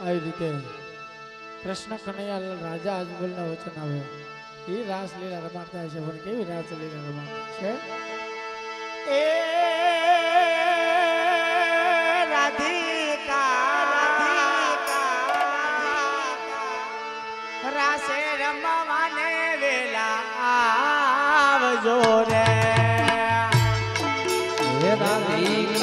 આવી રીતે કૃષ્ણ કનૈયાલાલ રાજા આજમલના વચન આવ્યો એ રાસલીલા રમાડતા છે. પણ કેવી રાસલીલા રમાડતા છે? એ રાધિકા રાસે રમવાને વેલા આવજો રે. રાધિકા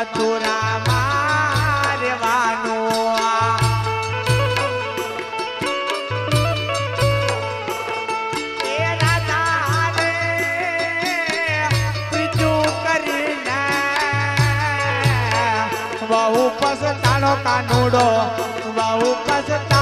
મથુરામાં રહેવાનું બહુ પસંદ કાનો કાનુડો બહુ પસંદ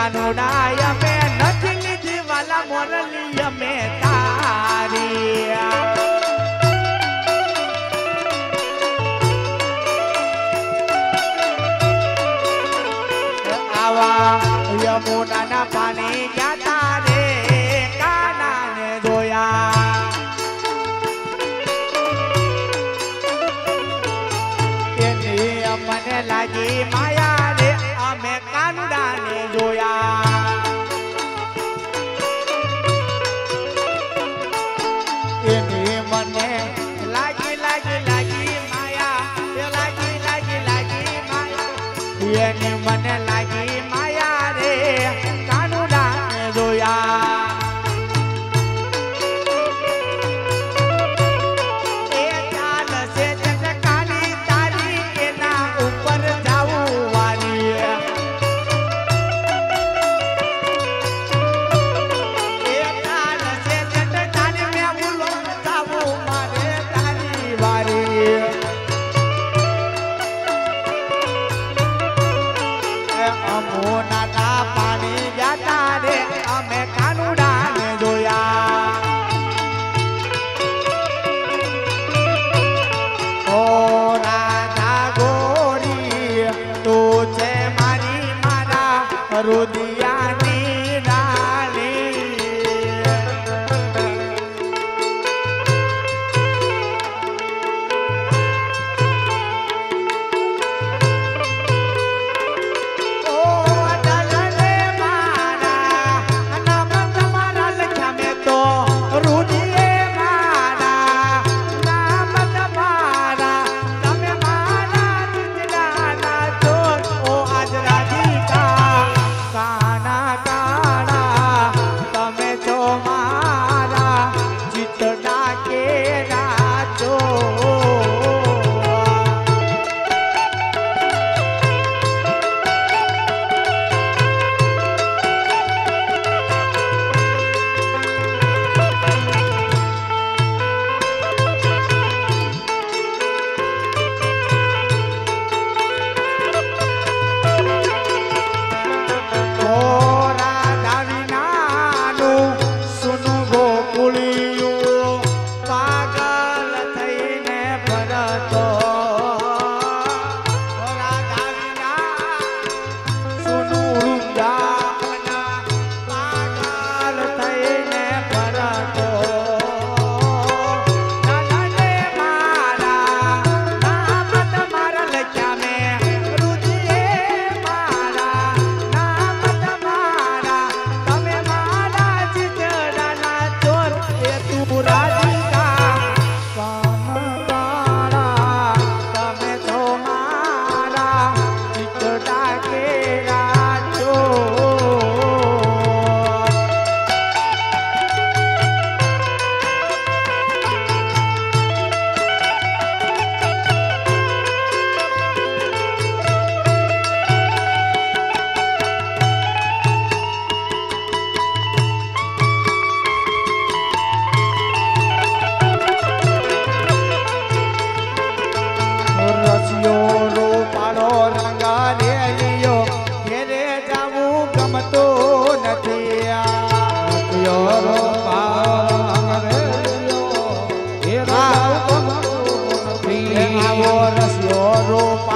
con una દરિયાની રા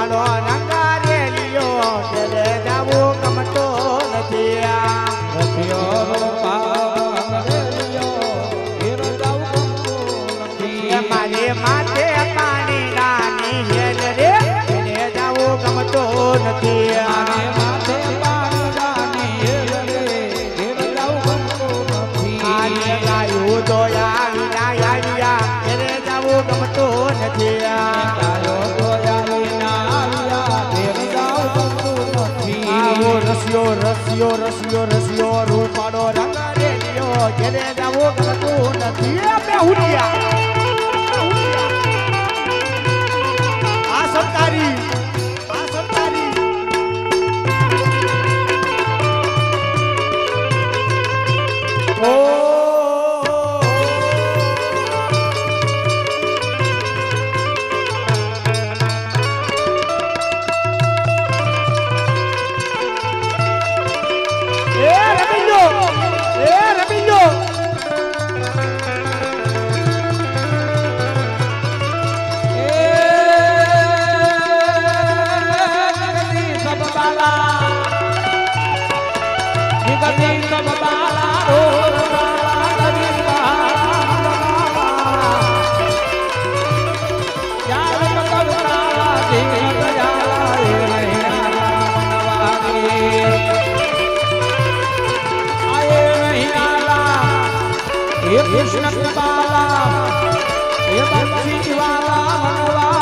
Mano a E é a minha união. Krishna કૃપાલા હે બક્ષી વાલા ભગવાન